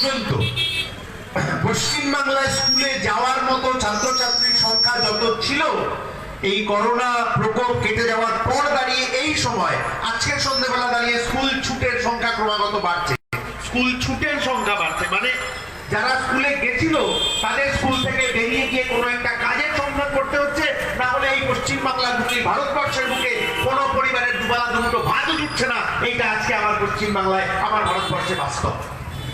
পর্যন্ত। পশ্চিমবাংলায় স্কুলে যাওয়ার মতো ছাত্রছাত্রীর সংখ্যা যত ছিল, এই করোনা প্রকোপ কেটে যাওয়ার পর দাঁড়িয়ে এই সময় আজকের সন্ধ্যেবেলা দাঁড়িয়ে স্কুল ছুটের সংখ্যা ক্রমাগত বাড়ছে। স্কুল ছুটের সংখ্যা বাড়ছে মানে যারা স্কুলে গেছিল, তাদের স্কুল থেকে বেরিয়ে গিয়ে কোনো একটা কাজের সন্ধান করতে হচ্ছে, না হলে এই পশ্চিমবাংলার বুকে ভারতবর্ষের বুকে কোনো পরিবারের দুবেলা দুটো ভাতও জুটছে না। এইটা আজকে আমার পশ্চিমবাংলায়, আমার ভারতবর্ষে বাস্তব।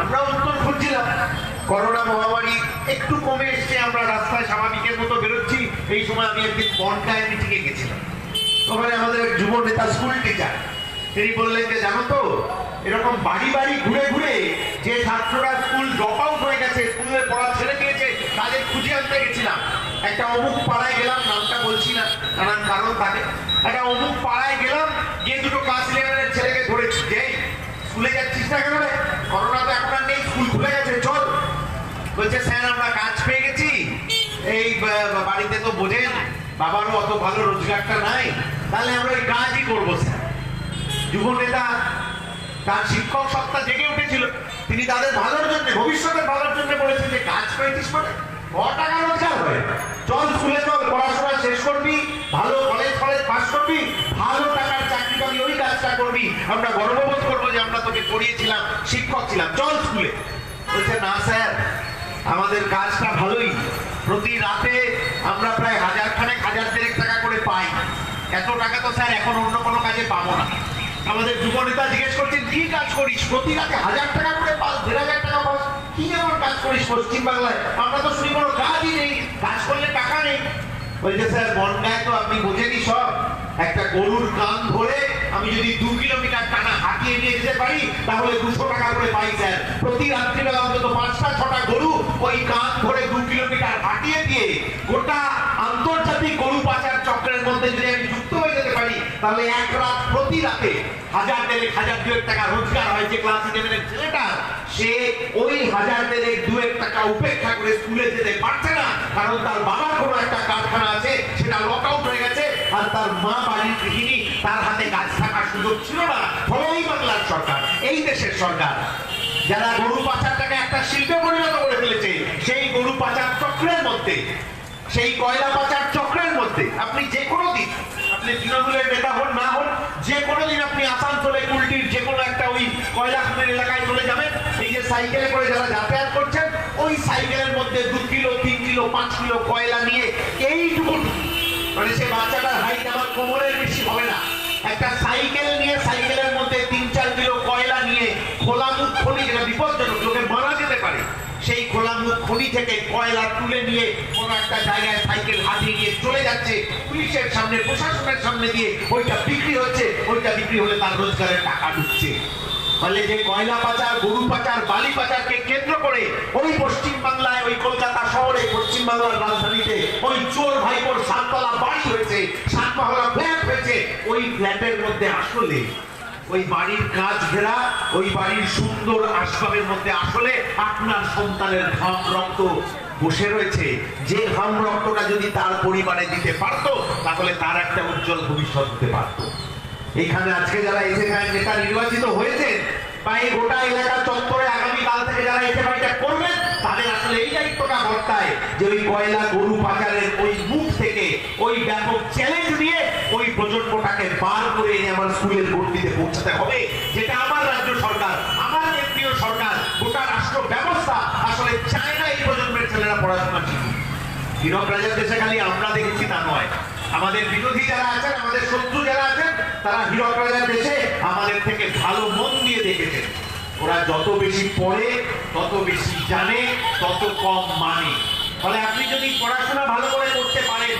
আমরা উত্তর খুঁজছিলাম। করোনা মহামারী একটু কমে এসছে, আমরা রাস্তায় স্বাভাবিকের মতো বেরোচ্ছি। এই সময় আমি একদিন বনটায় মিটিংয়ে গেছিলাম। ওখানে আমাদের এক যুব নেতা স্কুল টিচার তিনি বললেন যে, জানো তো, এরকম বাড়ি বাড়ি ঘুরে ঘুরে যে ছাত্ররা স্কুল ড্রপ আউট হয়ে গেছে স্কুলে পড়া ছেড়ে দিয়েছে, তাদের খুঁজে আনতে গেছিলাম। একটা অমুক পাড়ায় গেলাম, নামটা বলছি না, নানান কারণ থাকে। একটা অমুক পাড়ায় গেলাম, গিয়ে দুটো ক্লাস ইলেভেনের ছেলেকে ধরেছি, যে স্কুলে যাচ্ছিস না কেন করোনা তো এখন নেই, স্কুল খুলে গেছে, চল। বলছে, স্যার, আমরা কাজ পেয়ে গেছি। এই বাড়িতে তো বোঝেন, বাবারও অত ভালো রোজগারটা নাই। তাহলে আমরা ওই কাজই করব, স্যার। যুব নেতা, তার শিক্ষক সত্তা জেগে উঠেছিল। তিনি তাদের ভালোর জন্য, ভবিষ্যতের ভালোর জন্য বলেছেন যে, কাজ পেয়েছিস মানে ক টাকা রোজগার চল স্কুলে চল, পড়াশোনা শেষ করবি, ভালো কলেজ কলেজ পাস ভালো টাকার চাকরি পাবি ওই কাজটা করবি। আমরা গর্ববোধ করব যে আমরা তোকে পড়িয়েছিলাম, শিক্ষক ছিলাম। চল স্কুলে। বলছে, না স্যার, আমাদের কাজটা ভালোই। প্রতি রাতে আমরা প্রায় হাজার হাজার দেড়েক টাকা করে পাই। এত টাকা তো স্যার এখন অন্য কোনো কাজে পাবো না। আমাদের যুব নেতা জিজ্ঞেস করছেন, কি কাজ করিস? প্রতি রাতে হাজার টাকা করে পাস, দেড় হাজার টাকা পাস? কি এমন কাজ করিস পশ্চিম বাংলায়? আমরা তো শুনি কোনো কাজই নেই, কাজ করলে টাকা নেই। বলছে, স্যার বন্যায় তো আপনি বোঝেনি সব। একটা গরুর কান ধরে আমি যদি দু কিলোমিটার টানা হাঁটিয়ে নিয়ে যেতে পারি, তাহলে দুশো টাকা করে পাই, স্যার। প্রতি রাত্রিবেলা অন্তত পাঁচটা, ছটা গরু ওই কান ধরে দু কিলোমিটার হাঁটিয়ে দিয়ে গোটা আন্তর্জাতিক গরু পাচার চক্রের মধ্যে যদি আমি যুক্ত হয়ে যেতে পারি, তাহলে এক রাত প্রতি রাতে হাজার দেড়েক, হাজার দুয়েক টাকা রোজগার হয় যে ক্লাস ইলেভেনের ছেলেটা সে ওই হাজার দেড়েক এক টাকা উপেক্ষা করে স্কুলে যেতে পারছে না। কারণ তার বাবার কোনো একটা কারখানা আছে, সেটা লক আউট হয়ে গেছে, আর তার মা বাড়ির গৃহিণী তার হাতে গাছ থাকার সুযোগ ছিল না। ফলে এই বাংলার সরকার, এই দেশের সরকার, যারা গরু পাচারটাকে একটা শিল্পে পরিণত করে ফেলেছে, সেই গরু পাচার চক্রের মধ্যে, সেই কয়লা পাচার চক্রের মধ্যে, আপনি যে কোনো দিন, আপনি তৃণমূলের নেতা হন, না হন যে কোনো দিন আপনি আসানসোলে কুলটির যে কোনো একটা ওই কয়লা খানের এলাকায় চলে যাবেন সাইকেলে করে যারা যাতায়াত করছেন, ওই সাইকেলের মধ্যে দু কিলো, তিন কিলো, পাঁচ কিলো কয়লা নিয়ে এইটুকু মানে সে বাচ্চাটার হাইট আমার কোমরের বেশি হবে না। একটা সাইকেল নিয়ে সাইকেলের মধ্যে তিন, চার কিলো কয়লা নিয়ে খোলা মুখ খনি যেটা বিপজ্জনক, লোকে মারা যেতে পারে, সেই খোলা মুখ খনি থেকে কয়লা তুলে নিয়ে কোনো একটা জায়গায় সাইকেল হাতিয়ে নিয়ে চলে যাচ্ছে। পুলিশের সামনে, প্রশাসনের সামনে দিয়ে ওইটা বিক্রি হচ্ছে, ওইটা বিক্রি হলে তার রোজগারের টাকা ঢুকছে। ফলে যে কয়লা পাচার, গরু পাচার, বালি পাচারকে কেন্দ্র করে ওই পশ্চিম বাংলায় ওই কলকাতা শহরে পশ্চিম বাংলার রাজধানীতে ওই চোর ভাইপোর সাততলা বাড়ি হয়েছে, সাতমহলা ফ্ল্যাট হয়েছে, ওই ফ্ল্যাটের মধ্যে আসলে, ওই বাড়ির কাজ ঘেরা, ওই বাড়ির সুন্দর আসবাবের মধ্যে আসলে আপনার সন্তানের ঘাম রক্ত বসে রয়েছে। যে ঘাম রক্তটা যদি তার পরিবারে দিতে পারতো, তাহলে তার একটা উজ্জ্বল ভবিষ্যৎ হতে পারতো। এখানে আজকে যারা এখানে নেতা নির্বাচিত হয়েছেন, বা এই গোটা এলাকা চত্বরে আগামীকাল থেকে যারা এসে বাড়িটা করবেন, তাদের আসলে এই দায়িত্বটা বর্তায় যে ওই কয়লা গরু পাচারের ওই মুখ থেকে ওই ব্যাপক চ্যালেঞ্জ নিয়ে ওই প্রজন্মটাকে বার করে এনে আমার স্কুলের ভর্তিতে পৌঁছাতে হবে, যেটা আমার রাজ্য সরকার, আমার কেন্দ্রীয় সরকার, গোটা রাষ্ট্র ব্যবস্থা আসলে চায় না এই প্রজন্মের ছেলেরা পড়াশোনা শিখুক। হীরক রাজার দেশে খালি আমরা দেখছি তা নয়। আমাদের বিরোধী যারা আছেন, আমাদের শত্রু যারা আছেন, তারা হীরক রাজার দেশে আমাদের থেকে ভালো মন দিয়ে দেখেছেন। ওরা যত বেশি পড়ে, তত বেশি জানে, তত কম মানে। ফলে আপনি যদি পড়াশোনা ভালো করে করতে পারেন,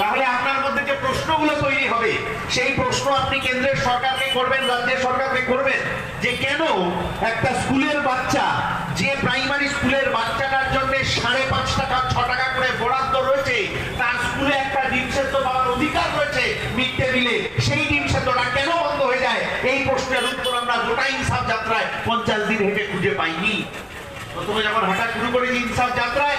তাহলে আপনার মধ্যে যে প্রশ্নগুলো তৈরি হবে, সেই প্রশ্ন আপনি কেন্দ্রের সরকারকে করবেন, রাজ্যের সরকারকে করবেন। যে কেন একটা স্কুলের বাচ্চা, যে প্রাইমারি স্কুলের বাচ্চাটার জন্য সাড়ে পাঁচ টাকা, ছ টাকা করে বরাদ্দ রয়েছে স্কুলে একটা ডিম সেদ্ধ পাওয়ার অধিকার রয়েছে মিড ডে মিলে। সেই ডিম সেদ্ধটা কেন বন্ধ হয়ে যায়? এই প্রশ্নের উত্তর আমরা গোটা ইনসাফ যাত্রায় পঞ্চাশ দিন হেঁটে খুঁজে পাইনি। প্রথমে যখন হাঁটা শুরু করেছি ইনসাফ যাত্রায়,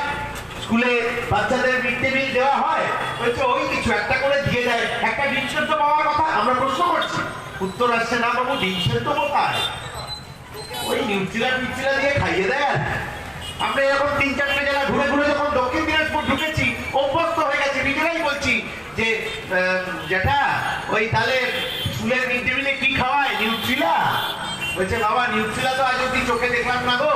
স্কুলে বাচ্চাদের মিড ডে মিল দেওয়া হয়, বলছে, ওই কিছু একটা করে দিয়ে দেয়। একটা ডিম সেদ্ধ পাওয়ার কথা আমরা প্রশ্ন করছি। উত্তর আসছে, না বাবু, ডিম সেদ্ধ কোথায়? ওই নিউচিলা টিউচিলা দিয়ে খাইয়ে দেয় আমরা এরকম তিন চারটে জেলা ঘুরে ঘুরে যখন যেটা ওই তাহলে স্কুলের মিড ডে কি খাওয়ায়? নিউট্রিলা? বলছে, বাবা, নিউট্রিলা তো আজ অব্দি চোখে দেখলাম না গো।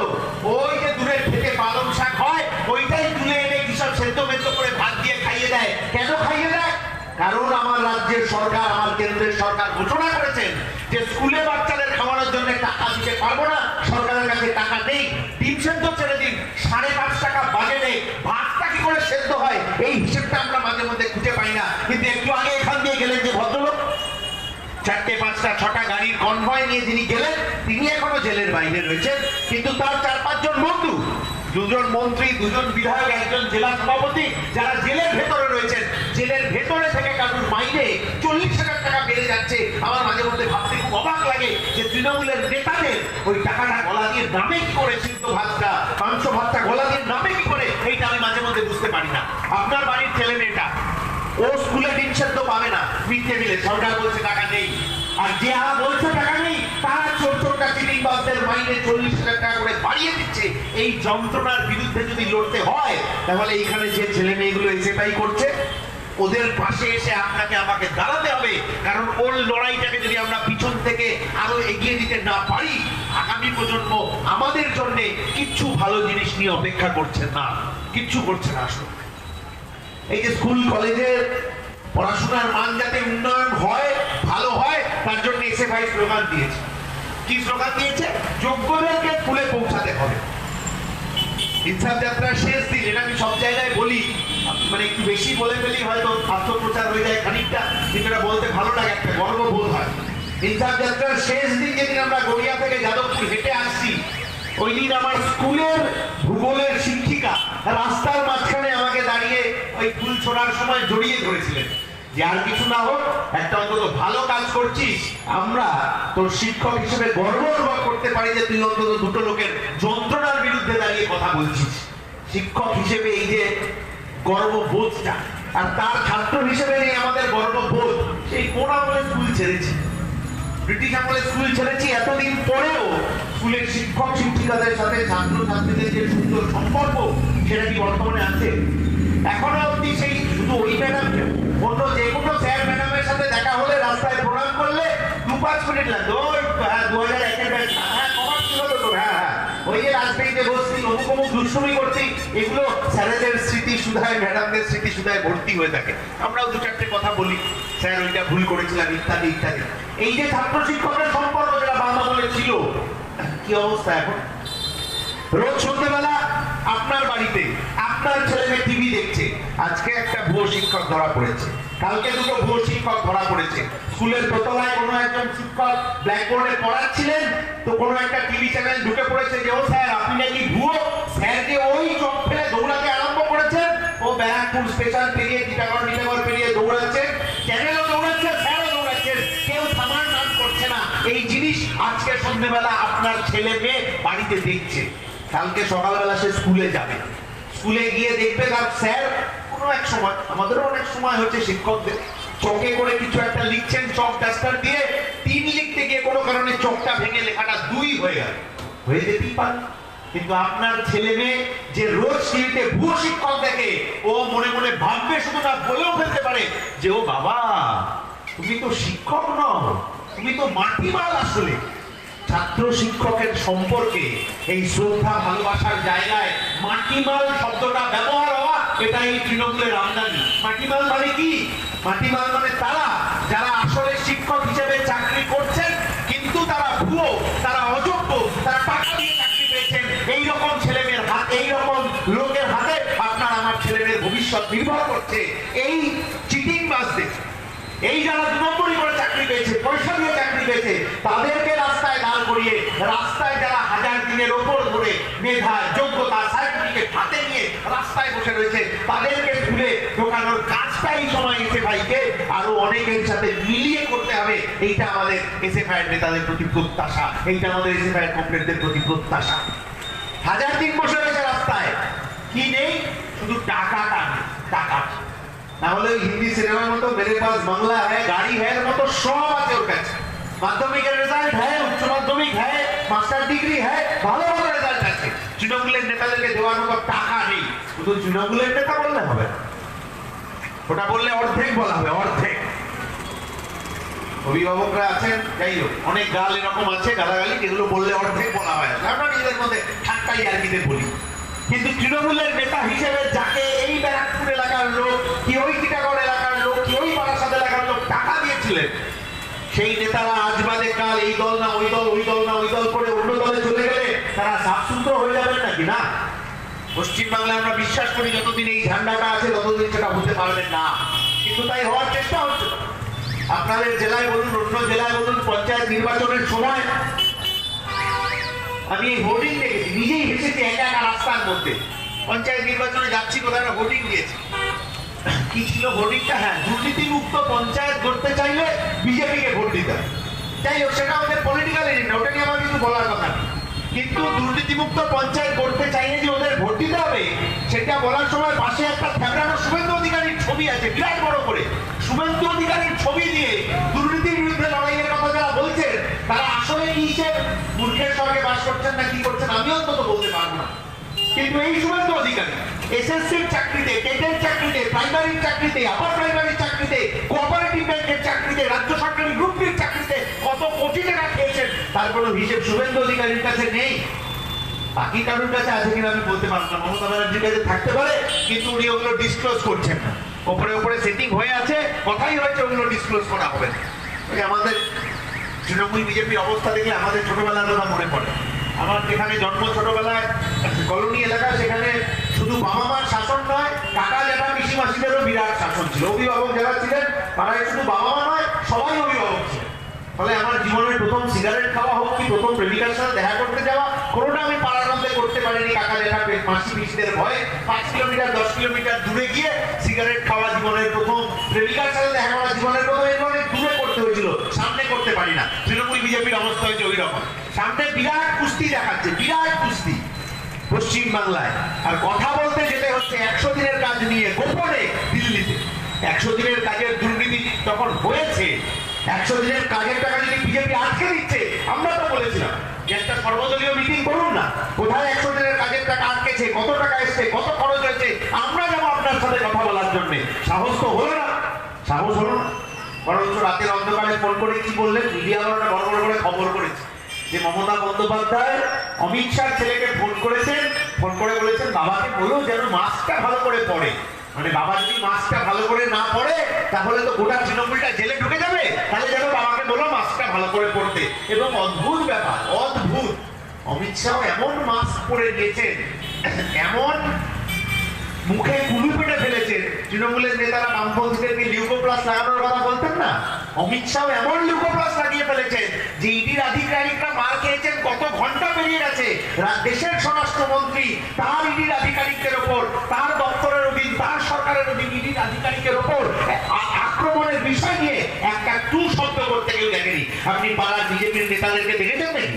ওই যে দূরের থেকে পালং শাক হয়, ওইটাই তুলে এনে কি সব সেদ্ধ মেদ্ধ করে ভাত দিয়ে খাইয়ে দেয়। কেন খাইয়ে দেয়? কারণ আমার রাজ্যের সরকার, আমার কেন্দ্রের সরকার ঘোষণা করেছেন যে স্কুলে বাচ্চাদের খাওয়ানোর জন্য টাকা দিতে পারব না। সরকারের কাছে টাকা নেই। ডিম সেদ্ধ ছেড়ে দিন, সাড়ে পাঁচ টাকা বাজেটে ভাতটা কি করে সেদ্ধ হয় এই হিসেবটা আমরা মাঝে মধ্যে খুঁজে পাই না কিন্তু একটু আগে এখান দিয়ে গেলেন যে ভদ্রলোক চারটে পাঁচটা ছটা গাড়ির কনভয় নিয়ে যিনি গেলেন, তিনি এখনও জেলের বাইরে রয়েছেন। কিন্তু তার চার পাঁচজন বন্ধু, দুজন মন্ত্রী, দুজন বিধায়ক, একজন জেলা সভাপতি, যারা জেলের ভেতরে রয়েছেন। জেলের ভেতরে থেকে কারুর মাইনে চল্লিশ হাজার টাকা বেড়ে যাচ্ছে। আমার মাঝে মধ্যে ভাবতে খুব অবাক লাগে যে তৃণমূলের নেতাদের ওই টাকাটা গলা দিয়ে নামে কি করে সিদ্ধ ভাতটা, মাংস ভাতটা গলা দিয়ে নামে কি করে, এইটা আমি মাঝে মধ্যে বুঝতে পারি না। আপনার বাড়ির ছেলে মেয়েটা, ও স্কুলে ডিম সেদ্ধ পাবে না মিড মিলে, সরকার বলছে টাকা নেই। আর যে আর বলছে টাকা নেই ছোট ছোট মাইনে চল্লিশ হাজার টাকা করে বাড়িয়ে দিচ্ছে। এই যন্ত্রণার বিরুদ্ধে যদি লড়তে হয়, তাহলে যে ছেলে মেয়েগুলো এসে তাই করছে। ওদের পাশে এসে আপনাকে আমাকে দাঁড়াতে হবে, কারণ ওর লড়াইটাকে যদি আমরা পিছন থেকে আরও এগিয়ে দিতে না পারি, আগামী প্রজন্ম আমাদের জন্য কিচ্ছু ভালো জিনিস নিয়ে অপেক্ষা করছে না। কিচ্ছু করছে না আসলে এই যে স্কুল, কলেজের পড়াশোনার মান যাতে উন্নয়ন হয়, ভালো হয়, তার জন্য এসএফআই স্লোগান দিয়েছে। কি স্লোগান দিয়েছে? যোগ্যদেরকে স্কুলে পৌঁছাতে হবে। যাত্রার শেষ দিন, এটা আমি সব জায়গায় বলি। মানে একটু বেশি বলে ফেলি, হয়তো আত্মপ্রচার হয়ে যায় খানিকটা, কিন্তু এটা বলতে ভালো লাগে, একটা গর্ববোধ হয়। ইনসাফ যাত্রার শেষ দিন যেদিন আমরা গড়িয়া থেকে যাদবপুর হেঁটে আসছি, ওই দিন আমার স্কুলের ভূগোলের শিক্ষিকা রাস্তার মাঝখানে দাঁড়িয়ে ওই ফুল ছোড়ার সময় জড়িয়ে ধরেছিলেন। যে আর কিছু না হোক, একটা অন্তত ভালো কাজ করছিস, আমরা তোর শিক্ষক হিসেবে গর্ব অনুভব করতে পারি যে তুই অন্তত দুটো লোকের যন্ত্রণার বিরুদ্ধে দাঁড়িয়ে কথা বলছিস। শিক্ষক হিসেবে এই যে গর্ববোধটা, আর তার ছাত্র হিসেবে নেই আমাদের গর্ববোধ, সেই কোন আমলে স্কুল ছেড়েছি? ব্রিটিশ আমলে স্কুল ছেড়েছি, এতদিন পরেও স্কুলের শিক্ষক শিক্ষিকাদের সাথে ছাত্র ছাত্রীদের যে সুন্দর সম্পর্ক, সেটা কি বর্তমানে আছে? এখনও অবধি সেই শুধু ওই ম্যাডাম অন্য যে কোনো স্যার ম্যাডামের সাথে দেখা হলে রাস্তায় প্রণাম করলে দু পাঁচ মিনিট লাগতো হ্যাঁ দু হাজার একের ব্যাচ হ্যাঁ কমার্স কি তো হ্যাঁ হ্যাঁ। ওই যে রাজবাড়িতে বসছি, অমুক অমুক দুষ্টুমি করছি, এগুলো স্যারেদের স্মৃতি সুধায় ম্যাডামদের স্মৃতি সুধায় ভর্তি হয়ে থাকে। আমরাও দু চারটে কথা বলি। স্যার, ওইটা ভুল করেছিলাম, ইত্যাদি ইত্যাদি। এই যে ছাত্র শিক্ষকের সম্পর্ক যেটা বাংলা বলে ছিল, কি অবস্থা এখন? রোজ সন্ধ্যেবেলা আপনার বাড়িতে আপনার ছেলে মেয়ে টিভি দেখছে। আজকে একটা ভুয়ো শিক্ষক ধরা পড়েছে। কালকে দুটো ভুয়ো শিক্ষক ধরা পড়েছে। স্কুলের দোতলায় কোনো একজন শিক্ষক ব্ল্যাকবোর্ডে পড়াচ্ছিলেন, তো কোনো একটা টিভি চ্যানেল ঢুকে পড়েছে যে, ও স্যার, আপনি নাকি ভুয়ো? স্যার যে ওই চোখ ফেলে দৌড়াতে আরম্ভ করেছেন ও ব্যারাকপুর স্পেশাল পেরিয়ে টিটাগড় টিটাগড় পেরিয়ে দৌড়াচ্ছেন চ্যানেলও দৌড়াচ্ছে, স্যারও দৌড়াচ্ছেন কেউ থামার নাম করছে না। এই জিনিস আজকে সন্ধ্যেবেলা আপনার ছেলে মেয়ে বাড়িতে দেখছে। কালকে সকালবেলা সে স্কুলে যাবে। স্কুলে গিয়ে দেখবে তার স্যার কোনো এক সময়, আমাদেরও অনেক সময় হচ্ছে শিক্ষকদের চকে করে কিছু একটা লিখছেন চক ডাস্টার দিয়ে তিন লিখতে গিয়ে কোনো কারণে চকটা ভেঙে লেখাটা দুই হয়ে গেল। হয়ে যেতেই পারে। কিন্তু আপনার ছেলে মেয়ে যে রোজ টিভিতে ভুয়ো শিক্ষক দেখে, ও মনে মনে ভাববে শুধু না বলেও ফেলতে পারে যে, ও বাবা, তুমি তো শিক্ষক নও, তুমি তো মাটিমাল আসলে। ছাত্র শিক্ষকের সম্পর্কে এই শ্রদ্ধা, ভালোবাসার জায়গায় মাটিমাল শব্দটা ব্যবহার হওয়া এটা এই তৃণমূলের আমদানি। মাটিমাল মানে কি? মাটিমাল মানে তারা, যারা আসলে শিক্ষক হিসেবে চাকরি করছেন, কিন্তু তারা ভুয়ো, তারা অযোগ্য, তারা টাকা দিয়ে চাকরি পেয়েছেন। এই রকম ছেলেমেয়ের হাত এই রকম লোকের হাতে আপনার আমার ছেলেমেয়ের ভবিষ্যৎ নির্ভর করছে। এই চিটিং বাসদের এই যারা দু নম্বরই করে চাকরি পেয়েছে পয়সা দিয়ে চাকরি পেয়েছে, তাদেরকে রাস্তায় দাঁড় করিয়ে, রাস্তায় যারা হাজার দিনের ওপর ধরে মেধা, যোগ্যতা সার্টিফিকেট হাতে নিয়ে রাস্তায় বসে রয়েছে, তাদেরকে স্কুলে ঢোকানোর কাজটা এই সময় এসে ভাইকে আরও অনেকের সাথে মিলিয়ে করতে হবে। এইটা আমাদের এসে এসএফআই নেতাদের প্রতি প্রত্যাশা। এইটা আমাদের এসে এসএফআই কমপ্লেটদের প্রতি প্রত্যাশা। হাজার দিন বসে রয়েছে রাস্তায়। কি নেই? শুধু টাকাটা টাকা না হলে ওই হিন্দি সিনেমার মতো মেরে পাস বাংলা হ্যায়, গাড়ি এর মতো সব আছে ওর কাছে। মাধ্যমিকের রেজাল্ট হ্যায়, উচ্চ মাধ্যমিক হ্যায় মাস্টার ডিগ্রি হ্যায়, ভালো ভালো রেজাল্ট আছে। তৃণমূলের নেতাদেরকে দেওয়ার মতো টাকা নেই। শুধু তৃণমূলের নেতা বললে হবে ওটা বললে অর্ধেক বলা হবে, অর্ধেক। অভিভাবকরা আছেন, যাই হোক, অনেক গাল এরকম আছে, গালাগালি, যেগুলো বললে অর্ধেক বলা হয়। আমরা নিজেদের মধ্যে ঠাট্টাই আর বলি। কিন্তু তৃণমূলের নেতা হিসেবে যাকে এই ব্যারাকপুর এলাকার লোক, কি ওই টিটাগড় এলাকার লোক, কি ওই বারাসাত এলাকার লোক টাকা দিয়েছিলেন? সেই নেতারা আজ বাদে কাল এই দল না, ওই দল ওই দল না, ওই দল করে অন্য দলে চলে গেলে তারা সাফসুতরো হয়ে যাবেন নাকি না? পশ্চিমবাংলায় আমরা বিশ্বাস করি যতদিন এই ঝান্ডাটা আছে, ততদিন সেটা হতে পারবেন না। কিন্তু তাই হওয়ার চেষ্টা হচ্ছে। আপনাদের জেলায় বলুন, অন্য জেলায় বলুন, পঞ্চায়েত নির্বাচনের সময় আমি এই হোর্ডিং দেখেছি, নিজেই হেসেছি একা একা রাস্তার মধ্যে। পঞ্চায়েত নির্বাচনে যাচ্ছি কোথায় হোর্ডিং দিয়েছি। কি ছিল হ্যাঁ দুর্নীতি পঞ্চায়েত করতে চাইলে বিজেপিকে ভোট দিতে যাই হোক, সেটা আমাদের পলিটিক্যাল এজেন্ডা ওটা নিয়ে আমার কিছু বলার কথা কিন্তু দুর্নীতিমুক্ত পঞ্চায়েত করতে চাইলে যে ওদের ভোট দিতে হবে, সেটা বলার সময় পাশে একটা থ্যাবড়ানো শুভেন্দু অধিকারীর ছবি আছে, বিরাট বড় করে। শুভেন্দু অধিকারীর ছবি দিয়ে দুর্নীতির বিরুদ্ধে লড়াইয়ের কথা যারা বলছেন, তারা আসলে কি সে মূর্খের সঙ্গে বাস করছেন না কি করছেন, আমি অন্তত বলতে পারব না। কিন্তু এই শুভেন্দু অধিকারী এসএসসির চাকরিতে টেটের চাকরিতে প্রাইমারির চাকরিতে আপার প্রাইমারির চাকরিতে কোঅপারেটিভ ব্যাংকের চাকরিতে, রাজ্য সরকারি গ্রুপটির চাকরিতে কত কোটি টাকা খেয়েছেন, তার কোনো হিসেব শুভেন্দু অধিকারীর কাছে নেই। বাকি কারোর কাছে আছে কিনা আমি বলতে পারব না। মমতা ব্যানার্জির কাছে থাকতে পারে, কিন্তু উনি ওগুলো ডিসক্লোজ করছেন না। ওপরে ওপরে সেটিং হয়ে আছে, কথাই হয়েছে, ওগুলো ডিসক্লোজ করা হবে না। আমাদের তৃণমূল বিজেপির অবস্থা দেখলে আমাদের ছোটবেলার কথা মনে পড়ে। আমার যেখানে জন্ম ছোটবেলায় কলোনি এলাকা, সেখানে শুধু বাবা মার শাসন নয়, কাকা জ্যাঠা পিসি মাসিদেরও বিরাট শাসন ছিল। অভিভাবক যারা ছিলেন তারাই শুধু বাবা মা নয়, সবাই অভিভাবক ছিলেন। ফলে আমার জীবনের প্রথম সিগারেট খাওয়া হোক কি প্রথম প্রেমিকার সাথে দেখা করতে যাওয়া, কোনোটা আমি পাড়ার করতে পারিনি। কাকা জ্যাঠা মাসি পিসিদের ভয়ে পাঁচ কিলোমিটার, দশ কিলোমিটার দূরে গিয়ে সিগারেট খাওয়া জীবনের প্রথম প্রেমিকার সাথে দেখা করা জীবনের প্রথম এর অনেক দূরে করতে হয়েছিল সামনে করতে পারি না। তৃণমূল বিজেপির অবস্থা হয়েছে ওই রকম। সামনে বিরাট কুস্তি দেখাচ্ছে, বিরাট কুস্তি। পশ্চিম বাংলায় আর কথা বলতে যেতে হচ্ছে একশো দিনের কাজ নিয়ে গোপনে দিল্লিতে। একশো দিনের কাজের দুর্নীতি তখন হয়েছে। একশো দিনের কাজের টাকা যদি বিজেপি আটকে দিচ্ছে, আমরা তো বলেছিলাম যে একটা সর্বদলীয় মিটিং করুন না। কোথায় একশো দিনের কাজের টাকা আটকেছে, কত টাকা এসছে, কত খরচ হয়েছে, আমরা যাব আপনার সাথে কথা বলার জন্য। সাহস তো হলো না। সাহস হলো না। বরঞ্চ রাতের অন্ধকারে ফোন করে কি বললেন? মিডিয়া বড় বড় করে খবর করেছে। যে মমতা বন্দ্যোপাধ্যায় অমিত শাহ ছেলেকে ফোন করেছেন, ফোন করে বলেছেন, বাবাকে বলো যেন মাস্কটা ভালো করে পড়ে মানে বাবা যদি মাস্কটা ভালো করে না পড়ে তাহলে তো গোটা তৃণমূলটা জেলে ঢুকে যাবে। তাহলে যেন বাবাকে বলো মাস্কটা ভালো করে পড়তে এবং অদ্ভুত ব্যাপার, অদ্ভুত। অমিত শাহ এমন মাস্ক পরে গেছেন, এমন মুখে কুলু পেটে ফেলেছেন। তৃণমূলের নেতারা বামপন্থীদেরকে লিউকোপ্লাস লাগানোর কথা বলতেন না? অমিত শাহ এমন লিউকোপ্লাস লাগিয়ে ফেলেছেন যে ইডির আধিকারিকরা মার খেয়েছেন কত ঘণ্টা পেরিয়ে গেছে। দেশের স্বরাষ্ট্রমন্ত্রী, তার ইডির আধিকারিকদের ওপর, তার দপ্তরের অধীন, তার সরকারের অধীন ইডির আধিকারিকের ওপর আক্রমণের বিষয় নিয়ে একটা টু শব্দ করতে কেউ দেখেনি। আপনি পাড়ার বিজেপির নেতাদেরকে দেখেছেন নাকি?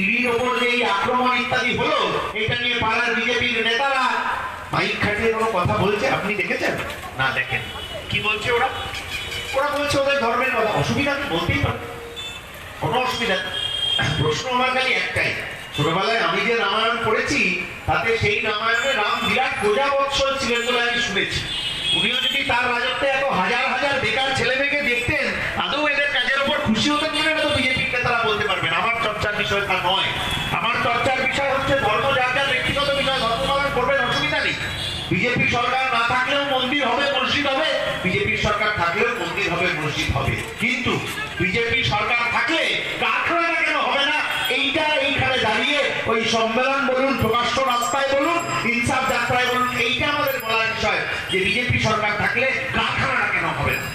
ইডির ওপর যে এই আক্রমণ ইত্যাদি হলো, এটা নিয়ে পাড়ার বিজেপির নেতারা মাইক খাটিয়ে কোনো কথা বলছে? আপনি দেখেছেন? না দেখেন কি বলছে ওরা? ওরা বলছে ওদের ধর্মের কথা। অসুবিধা কি বলতেই পারে কোনো অসুবিধা প্রশ্ন আমার খালি একটাই। ছোটবেলায় আমি যে রামায়ণ পড়েছি, তাতে সেই রামায়ণে রাম বিরাট প্রজা বৎসল ছিলেন বলে আমি শুনেছি। উনিও যদি তার রাজত্বে এত হাজার হাজার বেকার ছেলে মেয়েকে দেখতেন আদৌ এদের কাজের ওপর খুশি হতেন কিনা তো বিজেপির নেতারা বলতে পারবেন। আমার চর্চার বিষয় তা নয়। আমার চর্চার বিষয় হচ্ছে ধর্ম যার যার ব্যক্তিগত বিষয় ধর্ম পালন করবেন অসুবিধা নেই বিজেপি সরকার না থাকলেও মন্দির হবে, মসজিদ হবে। বিজেপি সরকার থাকলেও মন্দির হবে, মসজিদ হবে। কিন্তু বিজেপি সরকার থাকলে কারখানাটা কেন হবে না? এইটা এইখানে দাঁড়িয়ে ওই সম্মেলন বলুন, প্রকাশ্য রাস্তায় বলুন, ইনসাফ যাত্রায় বলুন, এইটা আমাদের বলার বিষয় যে বিজেপি সরকার থাকলে কারখানাটা কেন হবে না।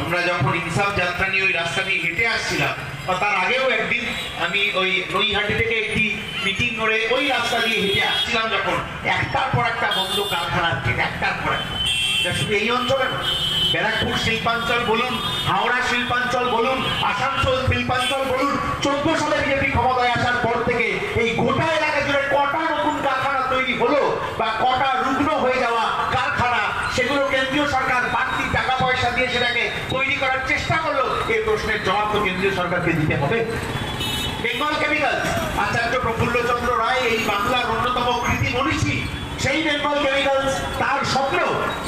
আমরা যখন ইনসাফ যাত্রা নিয়ে ওই রাস্তা দিয়ে হেঁটে আসছিলাম তার আগেও একদিন আমি ওই নৈহাটি থেকে একটি মিটিং করে ওই রাস্তা দিয়ে হেঁটে আসছিলাম যখন একটার পর একটা বন্ধ কারখানা একটার পর একটা। শুধু এই অঞ্চলে না ব্যারাকপুর শিল্পাঞ্চল বলুন, হাওড়া শিল্পাঞ্চল বলুন, আসানসোল শিল্পাঞ্চল বলুন চোদ্দ সালে বিজেপি ক্ষমতায় আসার পর থেকে এই গোটা এলাকা জুড়ে কটা নতুন কারখানা তৈরি হলো বা কটা রুগ্ন হয়ে যাওয়া কারখানা সেগুলো কেন্দ্রীয় সরকার বাড়তি টাকা পয়সা দিয়ে সেটাকে তৈরি করার চেষ্টা করল এই প্রশ্নের জবাব তো কেন্দ্রীয় সরকারকে দিতে হবে। বেঙ্গল কেমিক্যাল, আচার্য প্রফুল্ল চন্দ্র রায় এই বাংলার অন্যতম কৃতি মনীষী। সেই বেঙ্গল কেমিক্যালস তার স্বপ্ন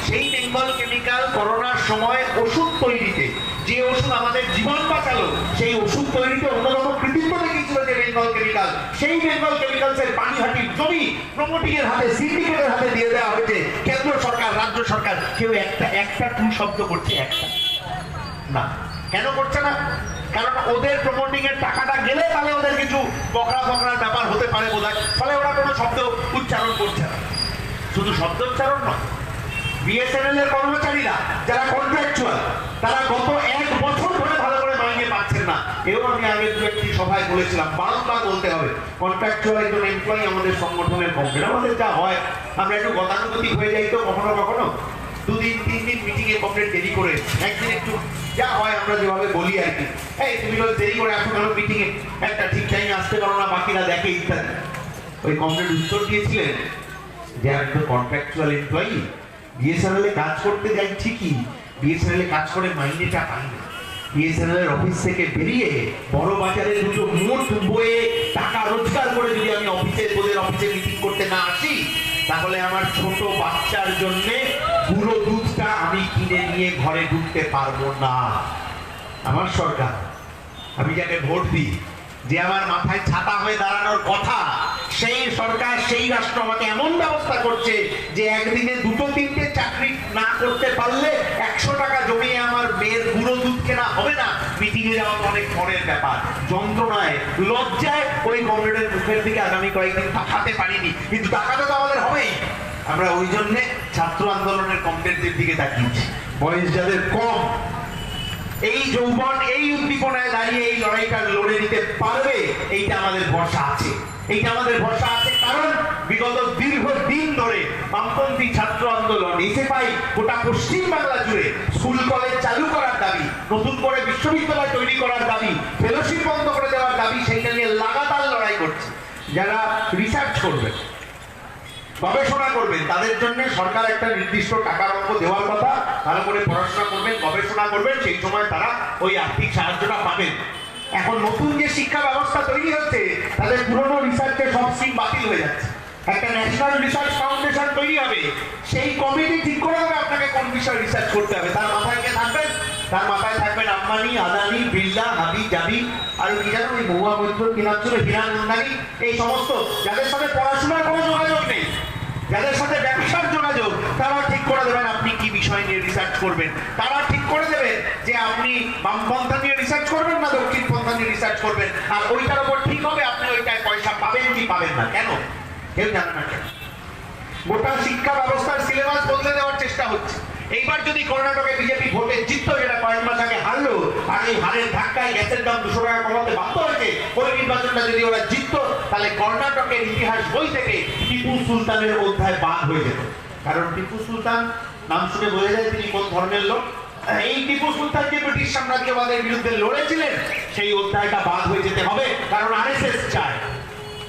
সেই বেঙ্গল কেমিক্যাল করোনার সময় ওষুধ তৈরিতে, যে ওষুধ আমাদের জীবন বাঁচালো, সেই ওষুধ তৈরিতে অন্যতম কৃতিত্ব দেখিয়েছিল যে বেঙ্গল কেমিক্যাল। সেই বেঙ্গল কেমিক্যালস এর পানিহাটির জমি প্রমোটিং এর হাতে, সিন্ডিকেটের হাতে দিয়ে দেওয়া হয়েছে। কেন্দ্র সরকার, রাজ্য সরকার কেউ একটা একটা টু শব্দ করছে একটা। না। কেন করছে না? কারণ ওদের প্রমোটিং এর টাকাটা গেলে তাহলে ওদের কিছু বকরা বকরার ব্যাপার হতে পারে বোধ ফলে ওরা কোনো শব্দ উচ্চারণ করছে না। শুধু শব্দ উচ্চারণ নয় বিএসএনএল এর কর্মচারীরা, যারা কন্ট্রাকচুয়াল তারা গত এক বছর ধরে ভালো করে মাইনে পাচ্ছেন না। এও আমি আগের দু একটি সভায় বলেছিলাম, বারবার বলতে হবে কন্ট্রাকচুয়াল একজন এমপ্লয়ি আমাদের সংগঠনের কমবে আমাদের যা হয়, আমরা একটু গতানুগতিক হয়ে যাই তো, কখনো কখনো। কমপ্লিট দেরি করে, একদিন একটু যা হয় আমরা যেভাবে বলি আর কি। এই, তুমি রোজ দেরি করে আসো মিটিং এ? একটা ঠিক টাইমে আসতে পারো না, বাকিরা দেখে ইত্যাদি ওই কমপ্লিট উত্তর দিয়েছিলেন, যে আমি তো কন্ট্রাকচুয়াল এমপ্লয়ি বিএসএনএল এ কাজ করতে যাই ঠিকই বিএসএনএল এ কাজ করে মাইনেটা পাই না। বিএসএনএল এর অফিস থেকে বেরিয়ে বড় বাজারে দুটো মোট বয়ে টাকা রোজগার করে যদি আমি অফিসে তোদের অফিসে মিটিং করতে না আসি, তাহলে আমার ছোট বাচ্চার জন্য পুরো দুধটা আমি কিনে নিয়ে ঘরে ঢুকতে পারব না। আমার সরকার, আমি যাকে ভোট দিই, যে আমার মাথায় ছাতা হয়ে দাঁড়ানোর কথা, সেই সরকার, সেই রাষ্ট্র আমাকে এমন ব্যবস্থা করছে যে একদিনে দুটো তিনটে চাকরি না করতে পারলে একশো টাকা জমিয়ে আমার মেয়ের বুড়ো দুধ কেনা হবে না। মিটিংয়ে যাওয়া অনেক পরের ব্যাপার। যন্ত্রণায়, লজ্জায় ওই কমরেডের মুখের দিকে আগামী কয়েকদিন তাকাতে পারিনি। কিন্তু তাকাতে তো আমাদের হবেই। আমরা ওই জন্যে ছাত্র আন্দোলনের কমরেডদের দিকে তাকিয়েছি বয়স যাদের কম, এই যৌবন, এই উদ্দীপনায় দাঁড়িয়ে এই লড়াইটা লড়ে নিতে পারবে, এইটা আমাদের ভরসা আছে। এইটা আমাদের ভরসা আছে কারণ বিগত দীর্ঘ দিন ধরে বামপন্থী ছাত্র আন্দোলন এসে পাই গোটা পশ্চিম বাংলা জুড়ে স্কুল, কলেজ চালু করার দাবি, নতুন করে বিশ্ববিদ্যালয় তৈরি করার দাবি ফেলোশিপ বন্ধ করে দেওয়ার দাবি, সেইটা নিয়ে লাগাতার লড়াই করছে। যারা রিসার্চ করবে গবেষণা করবেন। তাদের জন্য সরকার একটা নির্দিষ্ট টাকার অঙ্ক দেওয়ার কথা। ভালো করে পড়াশোনা করবেন, গবেষণা করবেন, সেই সময় তারা ওই আর্থিক সাহায্যটা পাবেন। এখন নতুন যে শিক্ষা ব্যবস্থা তৈরি হচ্ছে, তাদের পুরনো রিসার্চের সব স্ট্রিম বাতিল হয়ে যাচ্ছে। একটা ন্যাশনাল রিসার্চ ফাউন্ডেশন তৈরি হবে। সেই কমিটি ঠিক করে হবে আপনাকে কোন বিষয়ে রিসার্চ করতে হবে, তার মাথায় তার মাথায় থাকবেন আম্বানি আদানি বিড়লা হাবি, জাবি, আর কি জানো ওই মহুয়া মৈত্র কি নাম ছিল হিরান নন্দানি এই সমস্ত যাদের সাথে পড়াশোনার কোনো যোগাযোগ নেই, যাদের সাথে ব্যবসার যোগাযোগ, তারা ঠিক করে দেবেন আপনি কি বিষয় নিয়ে রিসার্চ করবেন। তারা ঠিক করে দেবেন যে আপনি বামপন্থা নিয়ে রিসার্চ করবেন না দক্ষিণ পন্থা নিয়ে রিসার্চ করবেন। আর ওইটার উপর ঠিক হবে, আপনি ওইটায় পয়সা পাবেন কি পাবেন না। কেন? কেউ জানে না কেন? গোটা শিক্ষা ব্যবস্থার সিলেবাস বদলে দেওয়ার চেষ্টা হচ্ছে। এইবার যদি কর্ণাটকে বিজেপি ভোটে জিততো, যেটা কয়েক মাস আগে হারলো, আর এই হারের ধাক্কায় গ্যাসের দাম দুশো টাকা কমাতে বাধ্য হয়েছে ওই নির্বাচনটা যদি ওরা জিততো, তাহলে কর্ণাটকের ইতিহাস বই থেকে টিপু সুলতানের অধ্যায় বাদ হয়ে যেত। কারণ টিপু সুলতান, নাম শুনে বোঝা যায় তিনি কোন ধর্মের লোক। এই টিপু সুলতান যে ব্রিটিশ সাম্রাজ্যবাদের বিরুদ্ধে লড়েছিলেন, সেই অধ্যায়টা বাদ হয়ে যেতে হবে, কারণ আরএসএস চায়।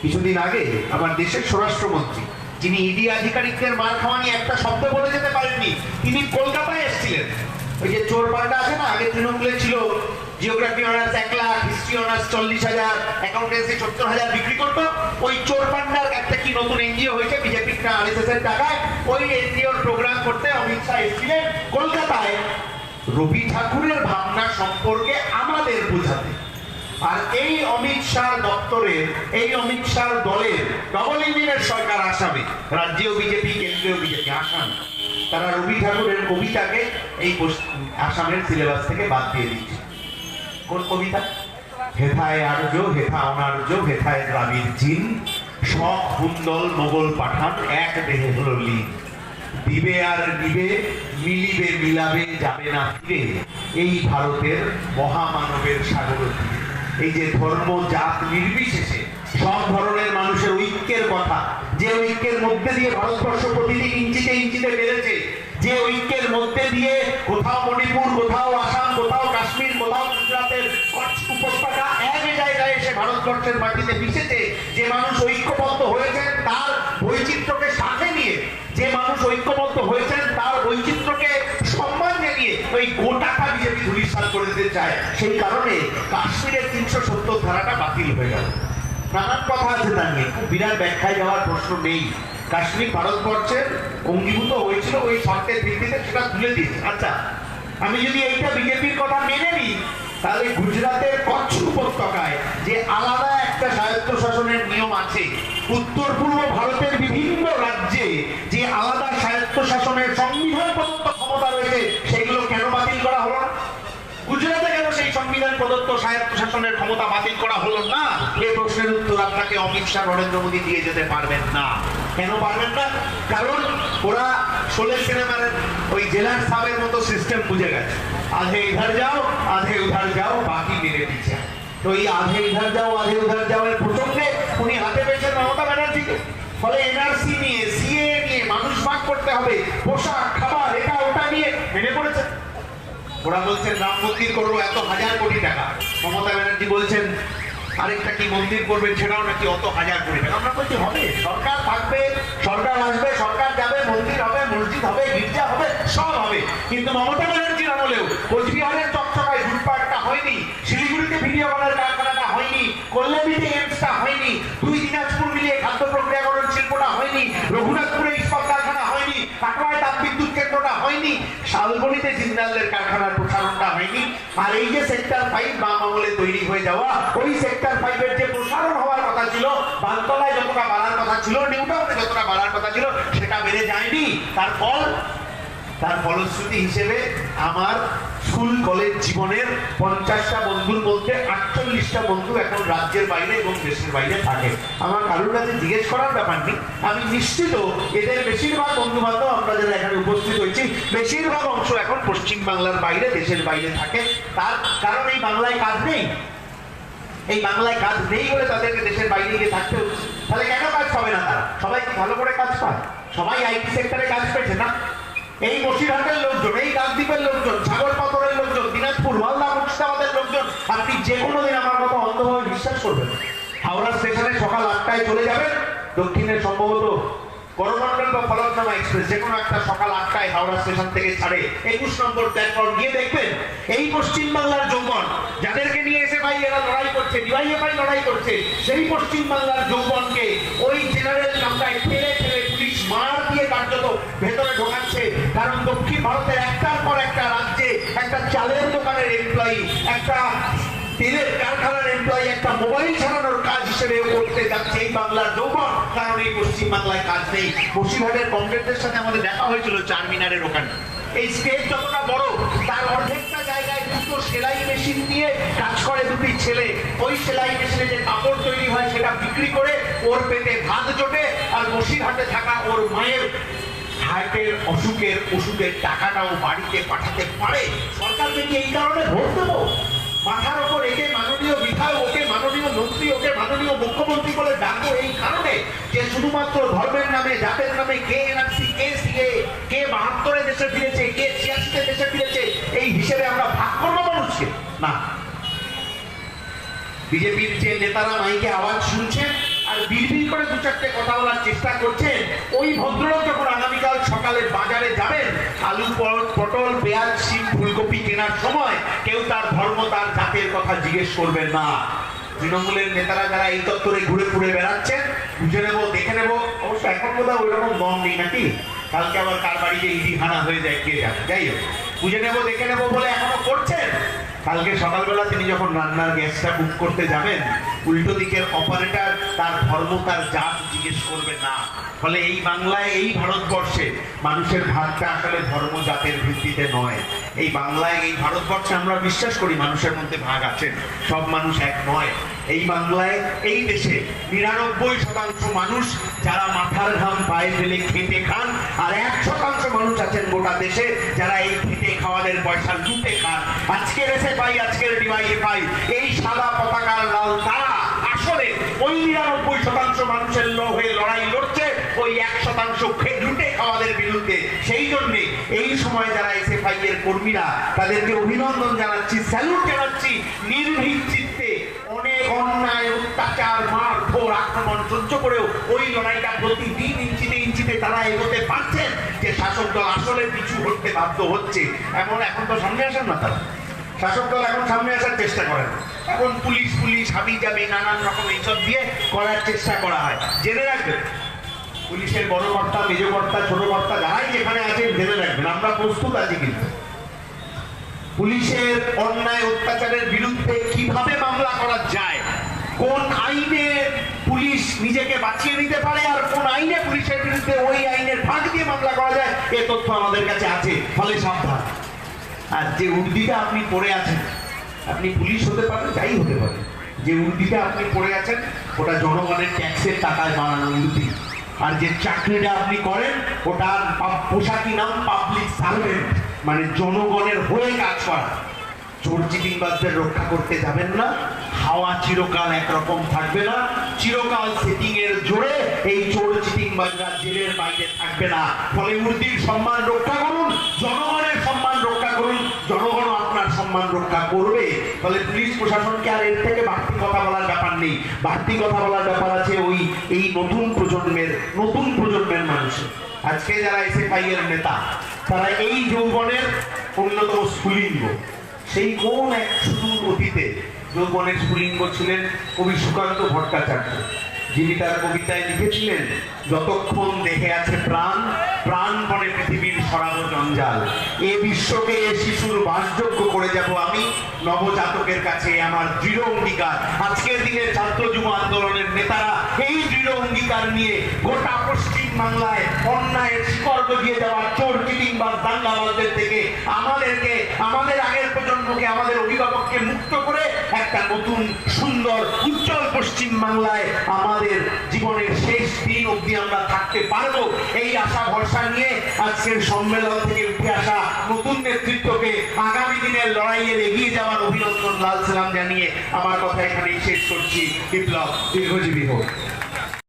কিছুদিন আগে আমার দেশের স্বরাষ্ট্রমন্ত্রী যিনি ইডি আধিকারিকদের মার খাওয়া নিয়ে একটা শব্দ বলে যেতে পারেননি, তিনি কলকাতায় এসেছিলেন। ওই যে চোর পাল্টা আছে না, আগে তৃণমূলে ছিল, জিওগ্রাফি অনার্স এক লাখ, হিস্ট্রি অনার্স চল্লিশ হাজার, অ্যাকাউন্টেন্সি সত্তর হাজার বিক্রি করতো। ওই চোর পান্ডার একটা কি নতুন এনজিও হয়েছে, বিজেপির না আরএসএস এর টাকায়, ওই এনজিওর প্রোগ্রাম করতে অমিত শাহ এসেছিলেন কলকাতায়। রবি ঠাকুরের ভাবনা সম্পর্কে আমাদের বোঝাতে। আর এই অমিত শাহ দপ্তরের, এই অমিত শাহ দলের ডবল ইঞ্জিনের সরকার আসামে। রাজ্যীয় বিজেপি, কেন্দ্রীয় বিজেপি, আসাম। তারা রবি ঠাকুরের কবিতাকে এই আসামের সিলেবাস থেকে বাদ দিয়ে দিচ্ছে কোন কবিতা? হেথায় আর্য, হেথা অনার্য, হেথায় দ্রাবিড় চীন শখ কুন্দল মোগল পাঠান, এক দেহে হলো লীন। দিবে আর নিবে মিলিবে মিলাবে যাবে না ফিরে। এই ভারতের মহামানবের সাগর তীরে। এই যে ধর্ম জাত নির্বিশেষে, সব ধরনের মানুষের ঐক্যের কথা, যে ঐক্যের মধ্যে দিয়ে ভারতবর্ষ প্রতিদিন ইঞ্চিতে ইঞ্চিতে বেড়েছে, যে ঐক্যের মধ্যে দিয়ে কোথাও মণিপুর, কোথাও আসাম, কোথাও কাশ্মীর, কোথাও গুজরাটের উপত্যকা এক জায়গায় এসে ভারতবর্ষের মাটিতে মিশেছে, যে মানুষ ঐক্যবদ্ধ হয়েছেন তার বৈচিত্র্যকে সাথে নিয়ে, যে মানুষ ঐক্যবদ্ধ হয়েছেন, তার বৈচিত্র্যকে সম্মান জানিয়ে, ওই গোটাটা চায় সেই কারণে কাশ্মীরের তিনশো সত্তর ধারাটা বাতিল হয়ে গেল। নানান কথা আছে তা নিয়ে। খুব বিরাট ব্যাখ্যায় যাওয়ার প্রশ্ন নেই। কাশ্মীর ভারতবর্ষের অঙ্গীভূত হয়েছিল ওই শর্তের ভিত্তিতে সেটা তুলে দিয়েছে। আচ্ছা আমি যদি এইটা বিজেপির কথা মেনে নিই, তাহলে গুজরাটের কচ্ছ উপত্যকায় যে আলাদা একটা স্বায়ত্ত শাসনের নিয়ম আছে, উত্তর পূর্ব ভারতের বিভিন্ন রাজ্যে যে আলাদা স্বায়ত্ত শাসনের সংবিধান প্রদত্ত ক্ষমতা রয়েছে, সেগুলো কেন বাতিল করা হলো না গুজরাটে কেন সেই সংবিধান প্রদত্ত স্বায়ত্ত শাসনের ক্ষমতা বাতিল করা হলো না, এই প্রশ্নের উত্তর আপনাকে অমিত শাহ, নরেন্দ্র মোদী দিয়ে যেতে পারবেন না। কেন পারবেন না? কারণ ওরা শোলে সিনেমার ওই জেলার সাবের মতো সিস্টেম বুঝে গেছে। আধে ইধার যাও, আধে উধার যাও, বাকি মেরে পিছে তো এই আধে ইধার যাও, আধে উধার যাও এর প্রসঙ্গে উনি হাতে পেয়েছেন মমতা ব্যানার্জিকে। ফলে এনআরসি নিয়ে সিএ নিয়ে মানুষ ভাগ করতে হবে। পোশাক, খাবার, এটা, ওটা নিয়ে মেনে পড়েছেন ওরা বলছেন, রাম মন্দির করব এত হাজার কোটি টাকা। মমতা ব্যানার্জি বলছেন, আরেকটা কি মন্দির করবেন সেটাও নাকি অত হাজার কোটি টাকা। আমরা বলছি, হবে, সরকার থাকবে, সরকার আসবে সরকার যাবে মন্দির হবে মসজিদ হবে গির্জা হবে সব হবে কিন্তু মমতা ব্যানার্জির আমলেও কোচবিহারের চকচকায় ফুটপাথটা হয়নি শিলিগুড়িতে ভিডিও করার কারখানাটা হয়নি কল্যাণীতে এমসটা হয়নি দুই দিনাজপুর মিলিয়ে খাদ্য প্রক্রিয়াকরণ শিল্পটা হয়নি রঘুনাথপুরে ইস্পাত কারখানা হয়নি কাটোয়ায় তাপবিদ্যুৎ কেন্দ্রটা হয়নি শালবনিতে জিন্দালদের কারখানার প্রসারণটা হয়নি। আর এই যে সেক্টর ফাইভ বাম আমলে তৈরি হয়ে যাওয়া, ওই সেক্টর ফাইভের যে প্রসারণ হওয়ার কথা ছিল বানতলায় যতটা বাড়ার কথা ছিল, নিউটাউনে যতটা বাড়ার কথা ছিল, সেটা বেড়ে যায়নি। তার ফল, তার ফলশ্রুতি হিসেবে আমার স্কুল, কলেজ জীবনের পঞ্চাশটা বন্ধুর মধ্যে আটচল্লিশটা বন্ধু এখন রাজ্যের বাইরে এবং দেশের বাইরে থাকে। আমার কারোর কাছে জিজ্ঞেস করার ব্যাপার নেই। আমি নিশ্চিত এদের বেশিরভাগ বন্ধু বান্ধব আমরা যারা এখানে উপস্থিত হয়েছি, বেশিরভাগ অংশ এখন পশ্চিম বাংলার বাইরে, দেশের বাইরে থাকে। তার কারণ এই বাংলায় কাজ নেই। এই বাংলায় কাজ নেই বলে তাদেরকে দেশের বাইরে গিয়ে থাকতে হচ্ছে। তাহলে কেন কাজ পাবে না তারা? সবাই ভালো করে কাজ পায়? সবাই আইটি সেক্টরে কাজ পেয়েছে না? এই বসিরহাটের লোকজন, এই কাকদ্বীপের লোকজন, সাগর পাথরের লোকজন, দিনাজপুর, মালদা, মুর্শিদাবাদের লোকজন, আপনি যে কোনো দিন আমার কথা অন্ধভাবে বিশ্বাস করবেন। হাওড়া স্টেশনে সকাল আটটায় চলে যাবেন। দক্ষিণে সম্ভবত বা ফলকনামা এক্সপ্রেস, যে কোনো একটা সকাল আটটায় হাওড়া স্টেশন থেকে ছাড়ে একুশ নম্বর প্ল্যাটফর্ম গিয়ে দেখবেন। এই পশ্চিম বাংলার যৌবন, যাদেরকে নিয়ে এসে ভাই এরা লড়াই করছে ডিওয়াইএফআই লড়াই করছে, সেই পশ্চিম বাংলার যৌবনকে ওই জেনারেল কামরায় ঠেলে ঠেলে পুলিশ মার দিয়ে কার্যত ভেতরে ঢোকাচ্ছে। দক্ষিণ ভারতের একটার পর একটা রাজ্যে একটা চালের দোকানের এমপ্লয়ি একটা তেলের কারখানার এমপ্লয়ি একটা মোবাইল ছাড়ানোর কাজ হিসেবে করতে যাচ্ছে এই বাংলার যৌবন কারণ এই পশ্চিম বাংলায় কাজ নেই। বসিরহাটের কমরেডদের সাথে আমাদের দেখা হয়েছিল চারমিনারের ওখানে। এই স্টেজ যতটা বড়, তার অর্ধেকটা জায়গায় দুটো সেলাই মেশিন দিয়ে কাজ করে দুটি ছেলে। ওই সেলাই মেশিনে যে কাপড় তৈরি হয়, সেটা বিক্রি করে ওর পেটে ভাত জোটে আর বসিরহাটে থাকা ওর মায়ের হার্টের অসুখের ওষুধের টাকাটাও বাড়িতে পাঠাতে পারে? সরকারকে কি এই কারণে ভোট দেবো? মাথার ওপর একে মাননীয় বিধায়ক, ওকে মাননীয় মন্ত্রী, ওকে মাননীয় মুখ্যমন্ত্রী বলে ডাকবো এই কারণে যে শুধুমাত্র ধর্মের নামে, জাতের নামে কে এনআরসি, কে সিএ, কে বাহাত্তরে দেশে ফিরেছে, কে ছিয়াশিতে দেশে ফিরেছে, এই হিসেবে আমরা ভাগ করব মানুষকে? না। বিজেপির যে নেতারা মাইকে আওয়াজ শুনছেন আর বিড়বিড় করে দু চারটে কথা বলার চেষ্টা করছেন, ওই ভদ্রলোক যখন আগামীকাল সকালে বাজারে যাবেন, আলু পটল, পেঁয়াজ, শিম, ফুলকপি কেনার সময় কেউ তার ধর্ম, তার জাতের কথা জিজ্ঞেস করবেন না। তৃণমূলের নেতারা যারা এই তত্ত্বরে ঘুরে ঘুরে বেড়াচ্ছেন, বুঝে নেব, দেখে নেব। অবশ্য এখন বোধহয় ওই রকম দম নেই নাকি? কালকে আবার কার বাড়িতে ইডি হানা হয়ে যায়, কে যাবে যাই হোক। বুঝে নেব, দেখে নেব বলে এখনও করছেন? কালকে সকালবেলা তিনি যখন রান্নার গ্যাসটা বুক করতে যাবেন, উল্টো দিকের অপারেটর তার ধর্ম, তার জাত জিজ্ঞেস করবে না। ফলে এই বাংলায়, এই ভারতবর্ষে মানুষের ভাগটা আসলে ধর্ম জাতের ভিত্তিতে নয়। এই বাংলায়, এই ভারতবর্ষে আমরা বিশ্বাস করি মানুষের মধ্যে ভাগ আছেন। সব মানুষ এক নয়। এই বাংলায়, এই দেশে নিরানব্বই শতাংশ মানুষ যারা মাথার ঘাম পায়ে ফেলে খেটে খান, আর এক শতাংশ মানুষ আছেন গোটা দেশে যারা এই খেটে খাওয়াদের পয়সা লুটে খান। আজকের এসে পাই আজকের ডিওয়াইএ পাই এই সাদা পতাকার লাল তারা আসলে ওই নিরানব্বই শতাংশ মানুষের লো হয়ে লড়াই লড়ছে, ওই এক শতাংশ লুটে খাওয়াদের বিরুদ্ধে। সেই জন্যে এই সময় যারা এসএফআই এর কর্মীরা, তাদেরকে অভিনন্দন জানাচ্ছি, স্যালুট জানাচ্ছি, নির্ভীক অন্যায় অত্যাচার মারধর আক্রমণ, সহ্য করেও ওই লড়াইটা প্রতিদিন ইঞ্চিতে ইঞ্চিতে তারা এগোতে পারছেন যে শাসক দল আসলে পিছু হতে বাধ্য হচ্ছে। এমন এখন তো সামনে আসেন না তারা। শাসক দল এখন সামনে আসার চেষ্টা করেন। এখন পুলিশ পুলিশ হাবি জাবি নানান রকম এইসব দিয়ে করার চেষ্টা করা হয়। জেনে রাখবেন, পুলিশের বড় কর্তা, মেজ কর্তা, ছোট কর্তা যারাই যেখানে আছেন জেনে রাখবেন, আমরা প্রস্তুত আছি কিন্তু। পুলিশের অন্যায় অত্যাচারের বিরুদ্ধে কীভাবে মামলা করা যায় কোন আইনে পুলিশ নিজেকে বাঁচিয়ে নিতে পারে আর কোন আইনে পুলিশের বিরুদ্ধে ওই আইনের ফাঁক দিয়ে মামলা করা যায়, এ তথ্য আমাদের কাছে আছে, ফলে সাবধান। আর যে উর্দিটা আপনি পড়ে আছেন, আপনি পুলিশ হতে পারেন, যাই হতে পারে যে উর্দিটা আপনি পড়ে আছেন, ওটা জনগণের ট্যাক্সের টাকায় বানানো উর্দি। আর যে চাকরিটা আপনি করেন, ওটা পা- পোশাকি নাম পাবলিক সার্ভেন্ট মানে জনগণের হয়ে কাজ করা। চোর চিটিংবাজদের রক্ষা করতে যাবেন না হাওয়া চিরকাল একরকম থাকবে না। চিরকাল সেটিং এর জোরে এই চোর চিটিং চিটিংবাজরা জেলের বাইরে থাকবে না। ফলে উর্দির সম্মান রক্ষা করুন, জনগণের সম্মান রক্ষা করুন, জনগণ আপনার সম্মান রক্ষা করবে। ফলে পুলিশ প্রশাসনকে আর এর থেকে বাড়তি কথা বলার ব্যাপার নেই। বাড়তি কথা বলার ব্যাপার আছে ওই, এই নতুন প্রজন্মের নতুন প্রজন্মের মানুষের। আজকে যারা এসএফআই এর নেতা, তারা এই যৌবনের অন্যতম স্ফুলিঙ্গ। সেই কোন এক সুদূর অতীতে যৌবনের স্ফুলিঙ্গ ছিলেন কবি সুকান্ত ভট্টাচার্য। যিনি তার কবিতায় লিখেছিলেন যতক্ষণ দেহে আছে প্রাণ, প্রাণপণে পৃথিবীর সরাব জঞ্জাল। এ বিশ্বকে এ শিশুর বাসযোগ্য করে যাব আমি। নবজাতকের কাছে আমার দৃঢ় অঙ্গীকার। আজকের দিনে ছাত্র যুব আন্দোলনের নেতারা এই দৃঢ় অঙ্গীকার নিয়ে গোটা পশ্চিম বাংলায় অন্যায়ের শিকড় গজিয়ে যাওয়া চোর, চিটিং বা দাঙ্গাবাজদের থেকে আমাদেরকে, আমাদের আগের প্রজন্মকে, আমাদের অভিভাবককে মুক্ত করে একটা নতুন, সুন্দর, উজ্জ্বল পশ্চিম বাংলায় আমাদের জীবনের শেষ দিন অবধি আমরা থাকতে পারব। এই আশা ভরসা নিয়ে আজকের সম্মেলন থেকে উঠে আসা নতুন নেতৃত্বকে আগামী দিনের লড়াইয়ের এগিয়ে যাওয়ার অভিনন্দন লাল সালাম জানিয়ে আমার কথা এখানেই শেষ করছি। বিপ্লব, দীর্ঘজীবী হোক।